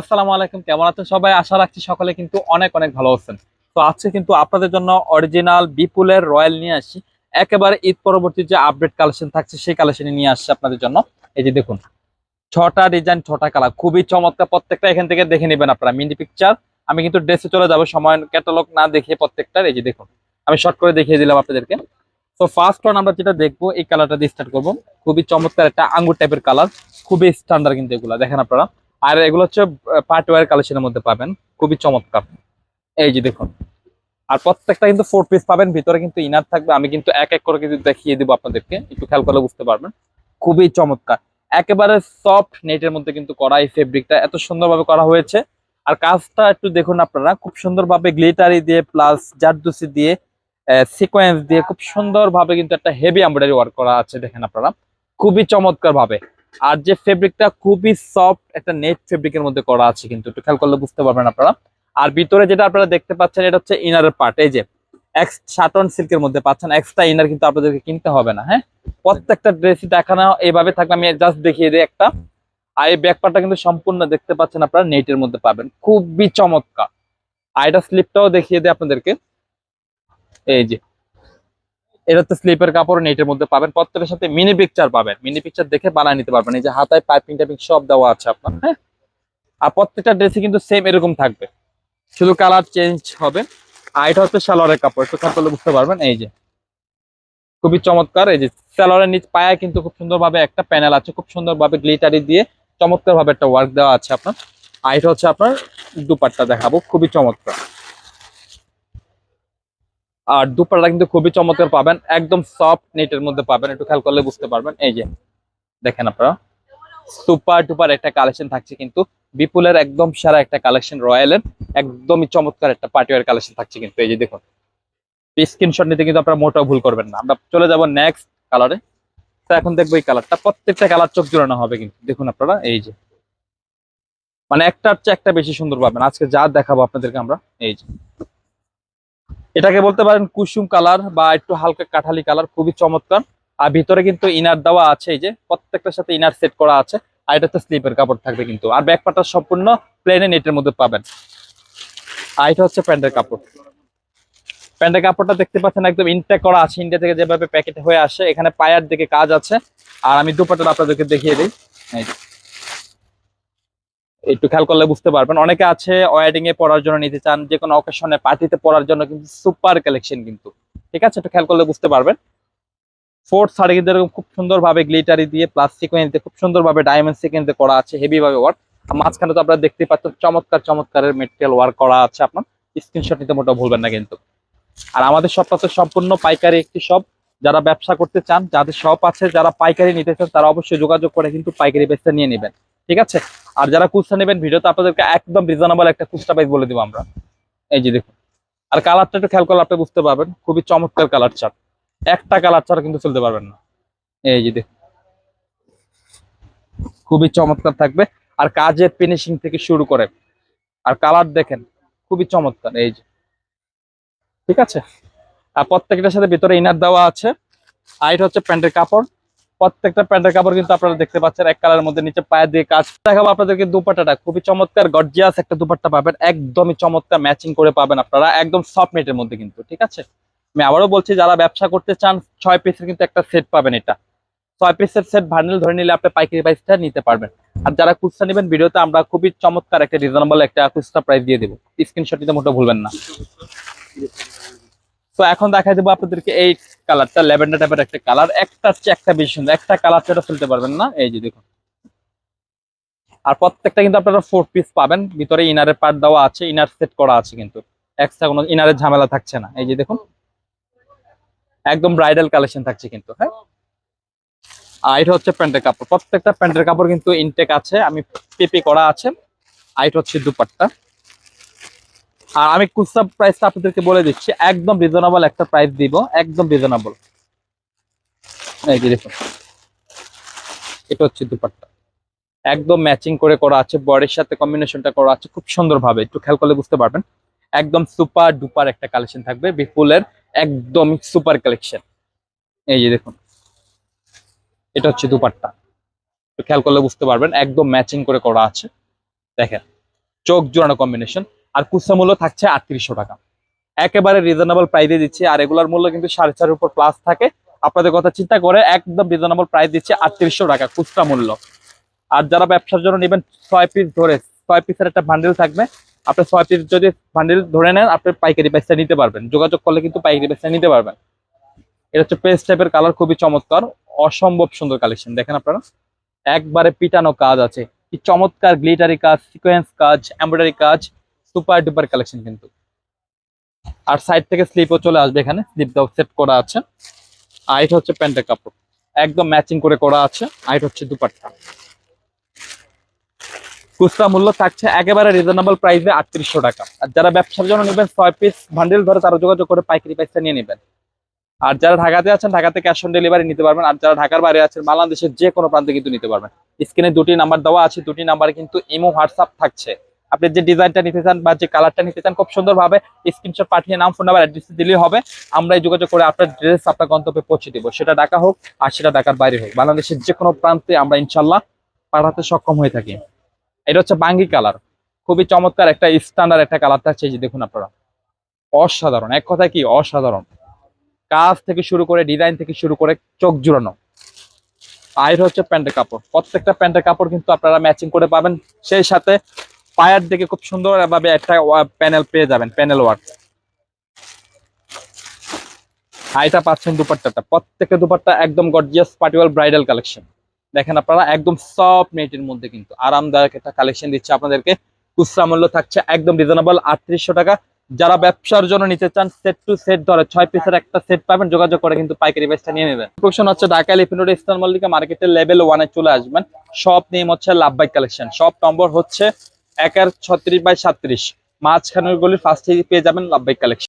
আসসালামু আলাইকুম, কেমন আছেন সবাই? আশা রাখছি সকলে কিন্তু অনেক অনেক ভালো আছেন। তো আজকে কিন্তু আপনাদের জন্য অরিজিনাল বিপুলের রয়্যাল নিয়ে আসি একেবারে ঈদ পরবর্তী যে আপডেট কালেকশন থাকছে, সেই কালেকশনে নিয়ে আসছে আপনাদের জন্য। এই যে দেখুন, ছটা ডিজাইন ছটা কালার খুবই চমৎকার। প্রত্যেকটা এখান থেকে দেখে নেবেন আপনারা মিনি পিকচার আমি কিন্তু ড্রেসে চলে যাব, সময় ক্যাটালগ না দেখিয়ে প্রত্যেকটার, এই যে দেখুন, আমি শর্ট করে দেখিয়ে দিলাম আপনাদেরকে। তো ফার্স্ট ওয়ান আমরা যেটা দেখব, এই কালারটা দিয়ে স্টার্ট করব। খুবই চমৎকার একটা আঙ্গুর টাইপের কালার খুবই স্ট্যান্ডার্ড কিন্তু এগুলা, দেখেন আপনারা। আর এগুলো হচ্ছে পার্টি ওয়ার কালেকশনের মধ্যে পাবেন। খুবই চমৎকার। এই যে দেখুন। আর প্রত্যেকটা কিন্তু ফোর পিস পাবেন, ভিতরে কিন্তু ইনার থাকবে। আমি কিন্তু এক এক করে কিন্তু দেখিয়ে দিব আপনাদেরকে। একটু খেয়াল করলে বুঝতে পারবেন। খুবই চমৎকার। একেবারে সফট নেটের মধ্যে কিন্তু করা এই ফেব্রিকটা এত সুন্দরভাবে করা হয়েছে। আর কাজটা একটু দেখুন আপনারা। খুব সুন্দরভাবে গ্লিটারি দিয়ে প্লাস জারদুসি দিয়ে সিকোয়েন্স দিয়ে খুব সুন্দরভাবে কিন্তু একটা হেভি এমব্রয়ডারি ওয়ার্ক করা আছে, দেখেন আপনারা। খুবই চমৎকার ভাবে আর যে ফেব্রিকটা খুবই সফট একটা নেট ফেব্রিকের মধ্যে করা আছে কিন্তু, একটু খেয়াল করলে বুঝতে পারবেন আপনারা। আর ভিতরে যেটা আপনারা দেখতে পাচ্ছেন, এটা হচ্ছে ইনারের পার্ট এই যে এক্স সাটন সিল্কের মধ্যে পাচ্ছেন এক্সট্রা ইনার কিন্তু আপনাদেরকে কিনতে হবে না হ্যাঁ? প্রত্যেকটা ড্রেসই দেখানো এইভাবে থাকবে আমি জাস্ট দেখিয়ে দিই একটা। আর এই ব্যাক পার্টটা কিন্তু সম্পূর্ণ দেখতে পাচ্ছেন আপনারা নেটের মধ্যে পাবেন। খুবই চমৎকার। আর এটা স্লিপটাও দেখিয়ে দিই আপনাদেরকে। এই যে এটা হচ্ছে স্লিপের কাপড় নেটের মধ্যে পাবেন। প্রত্যেকের সাথে মিনি পিকচার পাবেন। মিনি পিকচার দেখে বানায় নিতে পারবেন। এই যে হাতায় পাইপিং টাইপিং সব দেওয়া আছে আপনার হ্যাঁ? আর প্রত্যেকটা ড্রেসই কিন্তু সেম এরকম থাকবে। শুধু কালার চেঞ্জ হবে। আর এটা হচ্ছে সালোয়ারের কাপড়। একটু করলে বুঝতে পারবেন। এই যে খুবই চমৎকার। এই যে সালোয়ারের নিচ পায়ে কিন্তু খুব সুন্দরভাবে একটা প্যানেল আছে। খুব সুন্দরভাবে গ্লিটারি দিয়ে চমৎকার ভাবে একটা ওয়ার্ক দেওয়া আছে আপনার। আর এটা হচ্ছে আপনার দুপাট্টা দেখাবো। খুবই চমৎকার। আর দুপাট্টা কিন্তু খুবই চমৎকার পাবেন, একদম সফট নেটের মধ্যে পাবেন, একটু খেয়াল করলে বুঝতে পারবেন। এই যে, দেখেন আপনারা, সুপার টুপার একটা কালেকশন থাকছে কিন্তু, বিপুলের একদম সেরা একটা কালেকশন, রয়্যালের, একদমই চমৎকার একটা পার্টিওয়ার কালেকশন থাকছে কিন্তু, এই যে দেখুন। স্ক্রিনশট নিতে কিন্তু আপনারা মোটাও ভুল করবেন না। আমরা চলে যাব নেক্সট কালারে তো এখন দেখব এই কালারটা প্রত্যেকটা কালার চোখ জোড়ানো হবে কিন্তু, দেখুন আপনারা, এই যে। মানে একটার চেয়ে একটা বেশি সুন্দর পাবেন। আজকে যা দেখাবো আপনাদেরকে আমরা, এই যে। এটাকে বলতে পারেন কুসুম কালার বা একটু হালকা কাঠালি কালার, খুবই চমৎকার। আর ভিতরে কিন্তু ইনার দেওয়া আছে, এই যে প্রত্যেকটার সাথে ইনার সেট করা আছে। আর এটা তো স্লিপের কাপড় থাকবে কিন্তু। আর ব্যাক পাটা সম্পূর্ণ প্লেনে নেটের মধ্যে পাবেন। আর এটা হচ্ছে প্যান্টের কাপড়। প্যান্টের কাপড়টা দেখতে পাচ্ছেন একদম ইনটেক করা আছে। ইন্ডিয়া থেকে যেভাবে প্যাকেট হয়ে আসে, এখানে পায়ের দিকে কাজ আছে। আর আমি দুপাটা আপনাদেরকে দেখিয়ে দিই। একটু খেয়াল করলে বুঝতে পারবেন। অনেকে আছে ওয়েডিং এ পড়ার জন্য নিতে চান যে কোনো অকেশনে পার্টিতে পড়ার জন্য কিন্তু সুপার কালেকশন কিন্তু। ঠিক আছে? একটু খেয়াল করলে বুঝতে পারবেন। ফোর্থ শাড়ি কিন্তু এরকম খুব সুন্দর ভাবে গ্লিটারি দিয়ে প্লাস সিকোয়েন্স খুব সুন্দর ভাবে ডায়মন্ড সিকোয়েন্স করা আছে হেভি ভাবে ওয়ার্ক আর মাঝখানে তো আপনারা দেখতে পাচ্ছেন, চমৎকার চমৎকারের মেটেরিয়াল ওয়ার্ক করা আছে আপনার। স্ক্রিনশট নিতে মোটেও ভুলবেন না কিন্তু। আর আমাদের শপটা তো সম্পূর্ণ পাইকারি একটি শপ যারা ব্যবসা করতে চান, যাদের শপ আছে, যারা পাইকারি নিতে চান, তারা অবশ্যই যোগাযোগ করে কিন্তু পাইকারি বেচতে নিয়ে নেবেন। ঠিক আছে? আর যারা খুচরা নেবেন ভিডিওতে আপনাদেরকে একদম রিজনেবল একটা খুচরা প্রাইস বলে দিব আমরা। এই যে দেখুন। আর কালারটা একটু খেয়াল করলে আপনি বুঝতে পারবেন। খুবই চমৎকার কালার চার্ট একটা কালার ছাড়া কিন্তু চলতে পারবেন না। এই যে দেখুন। খুবই চমৎকার থাকবে। আর কাজের ফিনিশিং থেকে শুরু করে। আর কালার দেখেন, খুবই চমৎকার। এই যে। ঠিক আছে? আর প্রত্যেকটার সাথে ভিতরে ইনার দেওয়া আছে। আর এটা হচ্ছে প্যান্টের কাপড়। প্রত্যেকটা প্যান্টের কাপড় কিন্তু আপনারা দেখতে পাচ্ছেন, এক কালারের মধ্যে নিচে পায়ে দিয়ে কাজ। দেখাবো আপনাদেরকে দুপাট্টাটা, খুবই চমৎকার, গর্জিয়াস একটা দুপাট্টা পাবেন, একদমই চমৎকার ম্যাচিং করে পাবেন আপনারা, একদম সফট নেটের মধ্যে কিন্তু, ঠিক আছে? আমি আবারও বলছি, যারা ব্যবসা করতে চান, ছয় পিসের কিন্তু একটা সেট পাবেন এটা। ছয় পিসের সেট ভান্ডেল ধরে নিলে আপনি পাইকারি প্রাইসটা নিতে পারবেন। আর যারা খুচরা নেবেন, ভিডিওতে আমরা খুবই চমৎকার একটা রিজনেবল একটা খুচরা প্রাইস দিয়ে দেবো। স্ক্রিনশট নিতে মোটেও ভুলবেন না। তো এখন দেখা দেবো আপনাদেরকে এই কালারটা, ল্যাভেন্ডার টাইপের একটা কালার। একটা হচ্ছে, একটা বেশি সুন্দর। একটা কালার ছাড়া ফেলতে পারবেন না। এই যে দেখুন। আর প্রত্যেকটা কিন্তু আপনারা ফোর পিস পাবেন। ভিতরে ইনারের পার্ট দেওয়া আছে ইনার সেট করা আছে কিন্তু। এক্সট্রা কোনো ইনারের ঝামেলা থাকছে না। এই যে দেখুন। একদম ব্রাইডাল কালেকশন থাকছে কিন্তু হ্যাঁ? আর এটা হচ্ছে প্যান্টের কাপড়। প্রত্যেকটা প্যান্টের কাপড় কিন্তু ইনটেক আছে। আমি পেপি করা আছে। আর এটা হচ্ছে দুপাট্টা। আর আমি খুচরা প্রাইসটা আপনাদেরকে বলে দিচ্ছি, একদম রিজনেবল একটা প্রাইস দিব, একদম রিজনেবল এই যে দেখুন, এটা হচ্ছে দুপাট্টা। একদম ম্যাচিং করে করা আছে বডির সাথে কম্বিনেশনটা করা আছে, খুব সুন্দরভাবে, একটু খেয়াল করলে বুঝতে পারবেন। একদম সুপার ডুপার একটা কালেকশন থাকবে, বিপুলের একদম সুপার কালেকশন এই যে দেখুন, এটা হচ্ছে দুপাট্টা। একটু খেয়াল করলে বুঝতে পারবেন, একদম ম্যাচিং করে করা আছে। দেখেন, চোখ জোড়ানো কম্বিনেশন আর কুসা মূল্য থাকছে আটত্রিশশো টাকা। একেবারে রিজনেবল প্রাইসে দিচ্ছি। আর রেগুলার মূল্য কিন্তু সাড়ে চার উপর প্লাস থাকে। আপনাদের কথা চিন্তা করে একদম রিজনেবল প্রাইস দিচ্ছে আটত্রিশশো টাকা খুচরা মূল্য। আর যারা ব্যবসার জন্য নেবেন ছয় পিস ধরে, ছয় পিসের একটা বান্ডেল থাকবে। আপনি ছয় পিস যদি বান্ডেল ধরে নেন, আপনি পাইকারি প্রাইসটা নিতে পারবেন। যোগাযোগ করলে কিন্তু পাইকারি প্রাইসটা নিতে পারবেন। এটা হচ্ছে পেস্ট টাইপের কালার খুবই চমৎকার। অসম্ভব সুন্দর কালেকশন দেখেন আপনারা, একবারে পিটানো কাজ আছে। কি চমৎকার গ্লিটারি কাজ সিকোয়েন্স কাজ এমব্রয়ডারি কাজ। সুপার ডুপার কালেকশন কিন্তু। আর সাইড থেকে স্লিপও চলে আসবে এখানে, স্লিপ দাও সেট করা আছে। আর এটা হচ্ছে প্যান্টের কাপড়। একদম ম্যাচিং করে করা আছে আর এটা হচ্ছে দুপাট্টা। খুচরা মূল্য থাকছে একেবারে রিজনেবল প্রাইসে আটত্রিশশো টাকা। আর যারা ব্যবসার জন্য নেবেন, ছয় পিস বান্ডেল ধরে তারা যোগাযোগ করে পাইকারি প্রাইসটা নিয়ে নেবেন। আর যারা ঢাকাতে আছেন, ঢাকাতে ক্যাশ অন ডেলিভারি নিতে পারবেন। আর যারা ঢাকার বাইরে আছেন, বাংলাদেশের যে কোনো প্রান্তে কিন্তু নিতে পারবেন। স্ক্রিনে দুটি নাম্বার দেওয়া আছে, দুটি নাম্বারে কিন্তু ইমো হোয়াটসঅ্যাপ থাকছে। আপনি যে ডিজাইনটা নিতে চান বা যে কালারটা নিতে চান, খুব সুন্দরভাবে স্ক্রিনশট পাঠিয়ে নাম ফোন নাম্বার অ্যাড্রেস দিলেই হবে। আমরা যোগাযোগ করে আপনার ড্রেস আপনার গন্তব্যে পৌঁছে দিব। সেটা ঢাকা হোক আর সেটা ঢাকার বাইরে হোক। বাংলাদেশের যে কোনো প্রান্তে আমরা ইনশাল্লাহ পাঠাতে সক্ষম হয়ে থাকি। এটা হচ্ছে বাঙ্গি কালার খুবই চমৎকার একটা স্ট্যান্ডার্ড একটা কালার থাকছে যে দেখুন আপনারা। অসাধারণ। এক কথা কি? অসাধারণ। কাজ থেকে শুরু করে ডিজাইন থেকে শুরু করে চোখ জুড়ানো। আর হচ্ছে প্যান্টের কাপড়। প্রত্যেকটা প্যান্টের কাপড় কিন্তু আপনারা ম্যাচিং করে পাবেন। সেই সাথে পায়ের দিকে খুব সুন্দর ভাবে একটা প্যানেল পেয়ে যাবেন প্যানেল ওয়ার্ক আর এটা পাচ্ছেন দুপাট্টাটা। প্রত্যেকটা দুপাট্টা একদম গর্জিয়াস পার্টিওয়াল ব্রাইডাল কালেকশন দেখেন আপনারা, একদম সফট নেটের মধ্যে কিন্তু আরামদায়ক একটা কালেকশন দিচ্ছে আপনাদেরকে। খুচরা মূল্য থাকছে একদম রিজনেবল আটত্রিশশো টাকা। যারা ব্যবসার জন্য নিতে চান সেট টু সেট ধরে ছয় পিসের একটা সেট পাবেন, যোগাযোগ করে কিন্তু পাইকারি প্রাইসটা নিয়ে নেবেন। লোকেশন হচ্ছে Dhaka Elephant Road, Eastern Mallika মার্কেটের লেভেল ওয়ানে চলে আসবেন। সব নেম হচ্ছে লাভবাই কালেকশন সব নম্বর হচ্ছে একের ছত্রিশ বাই সাত্রিশ মাঝখানের গলির ফার্স্টে পেয়ে যাবেন লাভবাই কালেকশন